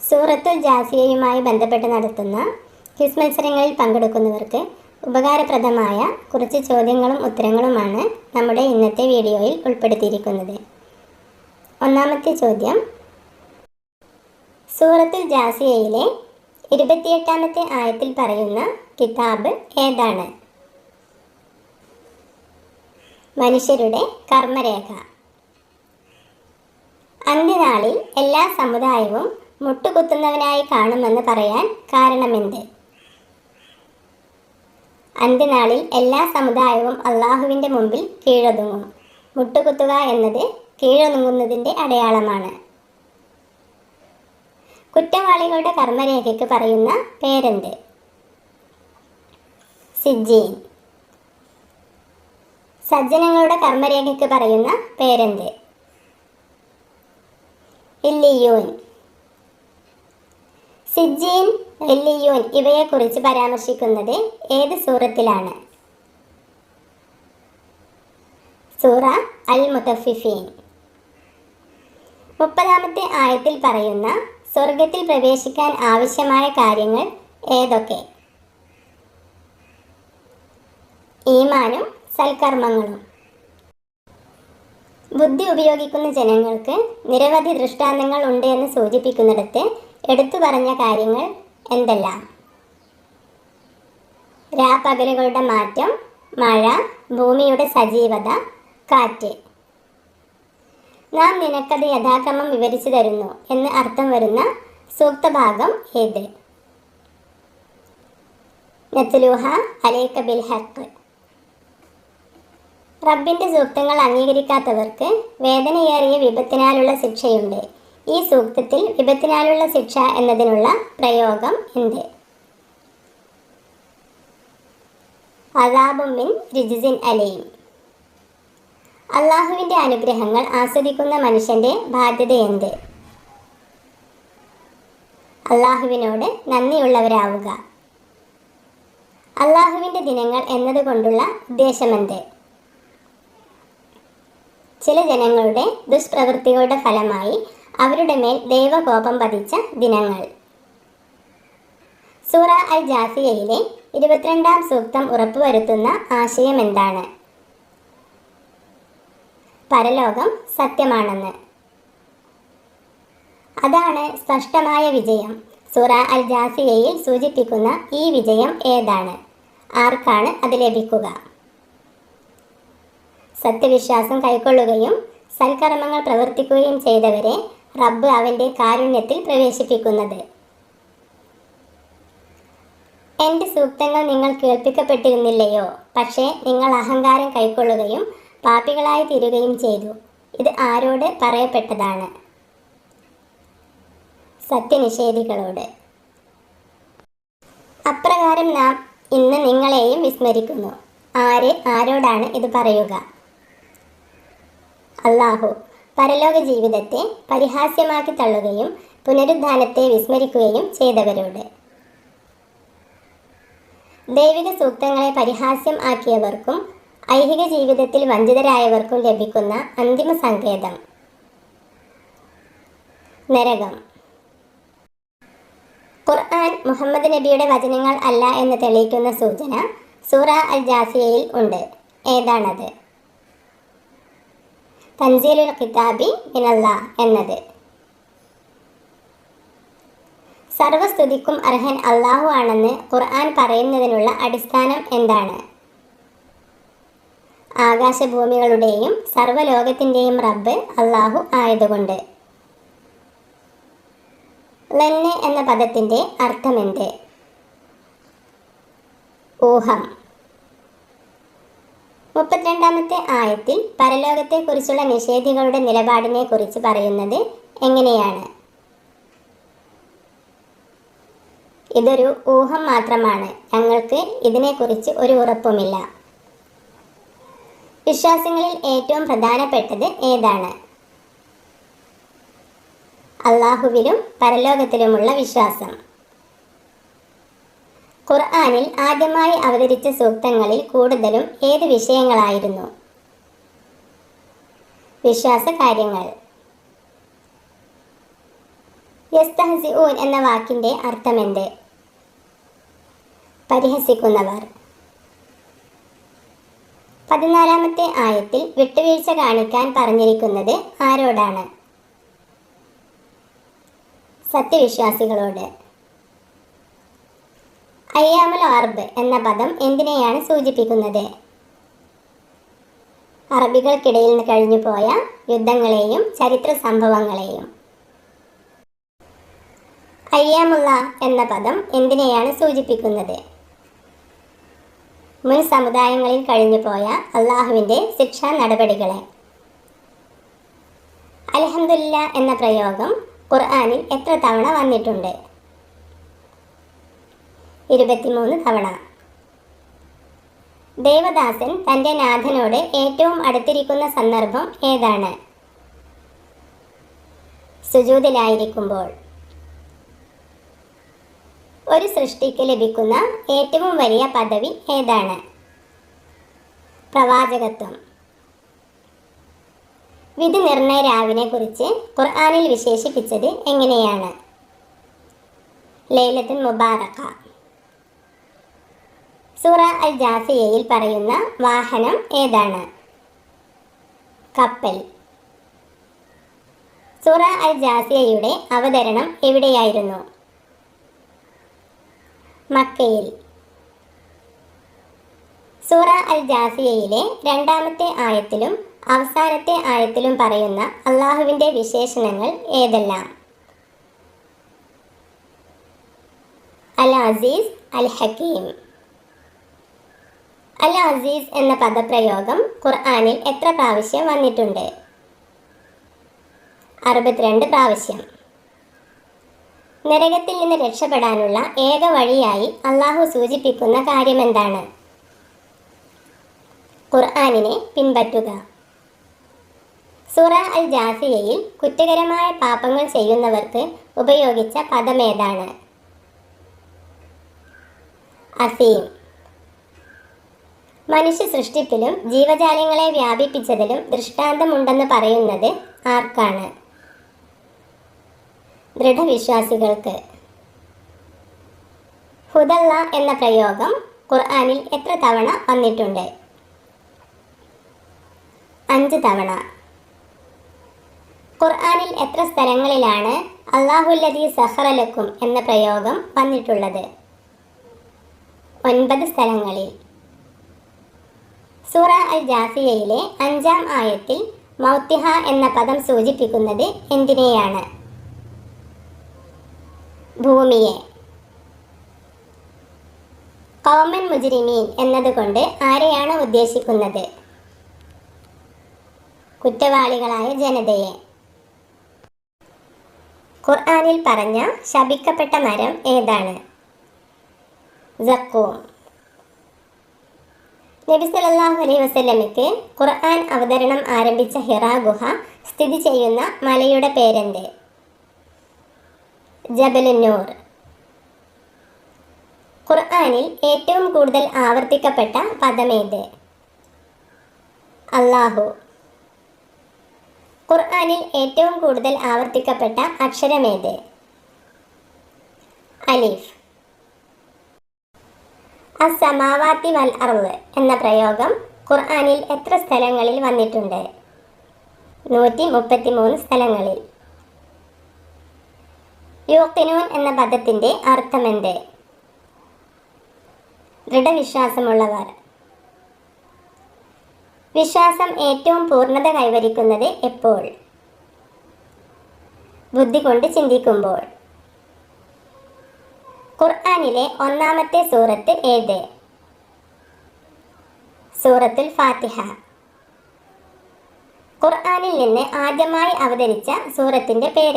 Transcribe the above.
സൂറത്തുൽ ജാസിയയുമായി ബന്ധപ്പെട്ട് നടത്തുന്ന ക്വിസ് മത്സരങ്ങളിൽ പങ്കെടുക്കുന്നവർക്ക് ഉപകാരപ്രദമായ കുറച്ച് ചോദ്യങ്ങളും ഉത്തരങ്ങളുമാണ് നമ്മുടെ ഇന്നത്തെ വീഡിയോയിൽ ഉൾപ്പെടുത്തിയിരിക്കുന്നത്. ഒന്നാമത്തെ ചോദ്യം. സൂറത്തുൽ ജാസിയയിലെ ഇരുപത്തിയെട്ടാമത്തെ ആയത്തിൽ പറയുന്ന കിതാബ് ഏതാണ്? മനുഷ്യരുടെ കർമ്മരേഖ. അന്ത്യനാളിൽ എല്ലാ സമുദായവും മുട്ടുകുത്തുന്നവനായി കാണുമെന്ന് പറയാൻ കാരണമെന്ത്? അന്ത്യനാളിൽ എല്ലാ സമുദായവും അള്ളാഹുവിന്റെ മുമ്പിൽ കീഴൊതുങ്ങും. മുട്ടുകുത്തുക എന്നത് കീഴൊതുങ്ങുന്നതിന്റെ അടയാളമാണ്. കുറ്റവാളികളുടെ കർമ്മരേഖയ്ക്ക് പറയുന്ന പേരെന്ത്? സിജീൻ സജ്ജനങ്ങളുടെ കർമ്മരേഖയ്ക്ക് പറയുന്ന പേരെന്ത്? ഇല്ലിയൂൻ. സിജീൻ എല്ലിയൂൻ ഇവയെക്കുറിച്ച് പരാമർശിക്കുന്നത് ഏത് സൂറത്തിലാണ്? സൂറ അൽ മുത്തഫിഫീൻ മുപ്പതാമത്തെ ആയത്തിൽ പറയുന്ന സ്വർഗത്തിൽ പ്രവേശിക്കാൻ ആവശ്യമായ കാര്യങ്ങൾ ഏതൊക്കെ? ഈമാനും സൽക്കർമ്മങ്ങളും. ബുദ്ധി ഉപയോഗിക്കുന്ന ജനങ്ങൾക്ക് നിരവധി ദൃഷ്ടാന്തങ്ങൾ ഉണ്ട് എന്ന് സൂചിപ്പിക്കുന്നിടത്ത് എടുത്തു പറഞ്ഞ കാര്യങ്ങൾ എന്തെല്ലാം? രാപകലുകളുടെ മാറ്റം മഴ ഭൂമിയുടെ സജീവത കാറ്റ്. നാം നിനക്കത് യഥാക്രമം വിവരിച്ചു തരുന്നു എന്ന് അർത്ഥം വരുന്ന സൂക്തഭാഗം ഏത്? നത്തുലൂഹ അലേക്ക ബിൽ ഹക്ക് റബ്ബിന്റെ സൂക്തങ്ങൾ അംഗീകരിക്കാത്തവർക്ക് വേദനയേറിയ വിപത്തിനാലുള്ള ശിക്ഷയുണ്ട്. ഈ സൂക്തത്തിൽ വിപത്തിനാലുള്ള ശിക്ഷ എന്നതിനുള്ള പ്രയോഗം എന്ത്? അതാബും മിൻ റിജിസിൻ അലയും അള്ളാഹുവിന്റെ അനുഗ്രഹങ്ങൾ ആസ്വദിക്കുന്ന മനുഷ്യന്റെ ബാധ്യത എന്ത്? അള്ളാഹുവിനോട് നന്ദിയുള്ളവരാവുക. അള്ളാഹുവിന്റെ ദിനങ്ങൾ എന്നതുകൊണ്ടുള്ള ഉദ്ദേശമെന്ത് ചില ജനങ്ങളുടെ ദുഷ്പ്രവൃത്തികളുടെ ഫലമായി അവരുടെ മേൽ ദൈവകോപം പതിച്ച ദിനങ്ങൾ. സൂറ അൽ ജാസിയയിലെ ഇരുപത്തിരണ്ടാം സൂക്തം ഉറപ്പുവരുത്തുന്ന ആശയം എന്താണ്? പരലോകം സത്യമാണെന്ന്. അതാണ് സ്പഷ്ടമായ വിജയം. സൂറ അൽ ജാസിയയിൽ സൂചിപ്പിക്കുന്ന ഈ വിജയം ഏതാണ്? ആർക്കാണ് അത് ലഭിക്കുക? സത്യവിശ്വാസം കൈക്കൊള്ളുകയും സൽക്കർമ്മങ്ങൾ പ്രവർത്തിക്കുകയും ചെയ്തവരെ റബ്ബ് അവന്റെ കാരുണ്യത്തിൽ പ്രവേശിപ്പിക്കുന്നത്. എന്റെ സൂക്തങ്ങൾ നിങ്ങൾ കേൾപ്പിക്കപ്പെട്ടിരുന്നില്ലയോ? പക്ഷേ നിങ്ങൾ അഹങ്കാരം കൈക്കൊള്ളുകയും പാപികളായി തീരുകയും ചെയ്തു. ഇത് ആരോട് പറയപ്പെട്ടതാണ്? സത്യനിഷേധികളോട്. അപ്രകാരം നാം ഇന്ന് നിങ്ങളെയും വിസ്മരിക്കുന്നു. ആര് ആരോടാണ് ഇത് പറയുക? അള്ളാഹു പരലോക ജീവിതത്തെ പരിഹാസ്യമാക്കി തള്ളുകയും പുനരുദ്ധാനത്തെ വിസ്മരിക്കുകയും ചെയ്തവരോട്. ദൈവിക സൂക്തങ്ങളെ പരിഹാസ്യം ആക്കിയവർക്കും ഐഹിക ജീവിതത്തിൽ വഞ്ചിതരായവർക്കും ലഭിക്കുന്ന അന്തിമ സങ്കേതം. നരകം. ഖുർആൻ മുഹമ്മദ് നബിയുടെ വചനങ്ങൾ അല്ല എന്ന് തെളിയിക്കുന്ന സൂചന സൂറ അൽ ജാസിയയിൽ ഉണ്ട്. ഏതാണത്? തൻസീലുൽ കിതാബി മിനല്ല എന്നത്. സർവസ്തുതിക്കും അർഹൻ അള്ളാഹു ആണെന്ന് ഖുർആൻ പറയുന്നതിനുള്ള അടിസ്ഥാനം എന്താണ്? ആകാശഭൂമികളുടെയും സർവലോകത്തിന്റെയും റബ്ബ് അള്ളാഹു ആയതുകൊണ്ട്. ലന്നെ എന്ന പദത്തിന്റെ അർത്ഥമെന്ത്? ഊഹം. മുപ്പത്തിരണ്ടാമത്തെ ആയത്തിൽ പരലോകത്തെക്കുറിച്ചുള്ള നിഷേധികളുടെ നിലപാടിനെ കുറിച്ച് പറയുന്നത് എങ്ങനെയാണ്? ഇതൊരു ഊഹം മാത്രമാണ്. ഞങ്ങൾക്ക് ഇതിനെക്കുറിച്ച് ഒരു ഉറപ്പുമില്ല. വിശ്വാസങ്ങളിൽ ഏറ്റവും പ്രധാനപ്പെട്ടത് ഏതാണ്? അള്ളാഹുവിലും പരലോകത്തിലുമുള്ള വിശ്വാസം. ഖുർആനിൽ ആദ്യമായി അവതരിച്ച സൂക്തങ്ങളിൽ കൂടുതലും ഏത് വിഷയങ്ങളായിരുന്നു? വിശ്വാസ കാര്യങ്ങൾ എന്ന വാക്കിന്റെ അർത്ഥമെന്ത്? പരിഹസിക്കുന്നവർ. പതിനാലാമത്തെ ആയത്തിൽ വിട്ടുവീഴ്ച കാണിക്കാൻ പറഞ്ഞിരിക്കുന്നത് ആരോടാണ്? സത്യവിശ്വാസികളോട്. അയ്യാമുൽ അർബ് എന്ന പദം എന്തിനെയാണ് സൂചിപ്പിക്കുന്നത്? അറബികൾക്കിടയിൽ നിന്ന് കഴിഞ്ഞുപോയ യുദ്ധങ്ങളെയും ചരിത്ര സംഭവങ്ങളെയും. അയ്യാമുള്ള എന്ന പദം എന്തിനെയാണ് സൂചിപ്പിക്കുന്നത്? മുൻ സമുദായങ്ങളിൽ കഴിഞ്ഞുപോയ അള്ളാഹുവിന്റെ ശിക്ഷാ നടപടികളെ. അലഹമില്ല എന്ന പ്രയോഗം ഖുർആാനിൽ എത്ര തവണ വന്നിട്ടുണ്ട്? ഇരുപത്തിമൂന്ന് തവണ. ദേവദാസൻ തന്റെ നാഥനോട് ഏറ്റവും അടുത്തിരിക്കുന്ന സന്ദർഭം ഏതാണ്? സുജൂതിലായിരിക്കുമ്പോൾ. ഒരു സൃഷ്ടിക്ക് ലഭിക്കുന്ന ഏറ്റവും വലിയ പദവി ഏതാണ്? പ്രവാചകത്വം. വിധി നിർണയ രാവിനെ കുറിച്ച് ഖുർആാനിൽ വിശേഷിപ്പിച്ചത് എങ്ങനെയാണ്? ലൈലത്തുൽ മുബാറക്ക. സൂറ അൽ ജാസിയയിൽ പറയുന്ന വാഹനം ഏതാണ്? കപ്പൽ. സൂറ അൽ ജാസിയയുടെ അവതരണം എവിടെയായിരുന്നു? മക്കയിൽ. സൂറ അൽ ജാസിയയിലെ രണ്ടാമത്തെ ആയത്തിലും അവസാനത്തെ ആയത്തിലും പറയുന്ന അള്ളാഹുവിന്റെ വിശേഷണങ്ങൾ ഏതെല്ലാം? അൽ അസീസ് അൽ ഹക്കീം അൽ അസീസ് എന്ന പദപ്രയോഗം ഖുർആാനിൽ എത്ര പ്രാവശ്യം വന്നിട്ടുണ്ട്? അറുപത്തിരണ്ട് പ്രാവശ്യം. നരകത്തിൽ നിന്ന് രക്ഷപ്പെടാനുള്ള ഏക വഴിയായി അള്ളാഹു സൂചിപ്പിക്കുന്ന കാര്യമെന്താണ്? ഖുർആാനിനെ പിൻപറ്റുക. സൂറ അൽ ജാസിയയിൽ കുറ്റകരമായ പാപങ്ങൾ ചെയ്യുന്നവർക്ക് ഉപയോഗിച്ച പദമേതാണ് അസീം. മനുഷ്യ സൃഷ്ടിപ്പിലും ജീവജാലങ്ങളെ വ്യാപിപ്പിച്ചതിലും ദൃഷ്ടാന്തമുണ്ടെന്ന് പറയുന്നത് ആർക്കാണ്? ദൃഢവിശ്വാസികൾക്ക്. ഹുദല്ല എന്ന പ്രയോഗം ഖുർആാനിൽ എത്ര തവണ വന്നിട്ടുണ്ട്? അഞ്ച് തവണ. ഖുർആാനിൽ എത്ര സ്ഥലങ്ങളിലാണ് അള്ളാഹുല്ലതി സഹറലക്കും എന്ന പ്രയോഗം വന്നിട്ടുള്ളത്? ഒൻപത് സ്ഥലങ്ങളിൽ. സൂറ അൽ ജാസിയയിലെ അഞ്ചാം ആയത്തിൽ മൗത്തിഹ എന്ന പദം സൂചിപ്പിക്കുന്നത് എന്തിനെയാണ്? ഭൂമിയെ. കൗമൻ മുജിരിമീൻ എന്നതുകൊണ്ട് ആരെയാണ് ഉദ്ദേശിക്കുന്നത്? കുറ്റവാളികളായ ജനതയെ. ഖുർആാനിൽ പറഞ്ഞ ശപിക്കപ്പെട്ട മരം ഏതാണ്? സക്കൂം നബി സല്ലല്ലാഹു അലൈഹി വസല്ലമയ്ക്ക് ഖുർആൻ അവതരണം ആരംഭിച്ച ഹിറാ ഗുഹ സ്ഥിതി ചെയ്യുന്ന മലയുടെ പേരെന്ത്? ജബലുന്നൂർ ഖുർആനിൽ ഏറ്റവും കൂടുതൽ ആവർത്തിക്കപ്പെട്ട പദമേത് അള്ളാഹു ഖുർആനിൽ ഏറ്റവും കൂടുതൽ ആവർത്തിക്കപ്പെട്ട അക്ഷരമേത് അലിഫ്. അസമാവാത്തി വൽ എന്ന പ്രയോഗം ഖുർആാനിൽ എത്ര സ്ഥലങ്ങളിൽ വന്നിട്ടുണ്ട്? നൂറ്റി മുപ്പത്തി മൂന്ന് സ്ഥലങ്ങളിൽ. യൂക്കിനൂൻ എന്ന പദത്തിന്റെ അർത്ഥമെന്ത്? ദൃഢവിശ്വാസമുള്ളവർ. വിശ്വാസം ഏറ്റവും പൂർണത കൈവരിക്കുന്നത് എപ്പോൾ? ബുദ്ധി കൊണ്ട് ചിന്തിക്കുമ്പോൾ. ഖുർആനിലെ ഒന്നാമത്തെ സൂറത്ത് ഏത്? സൂറത്തുൽ ഫാത്തിഹ. ഖുർആാനിൽ നിന്ന് ആദ്യമായി അവതരിച്ച സൂറത്തിന്റെ പേര്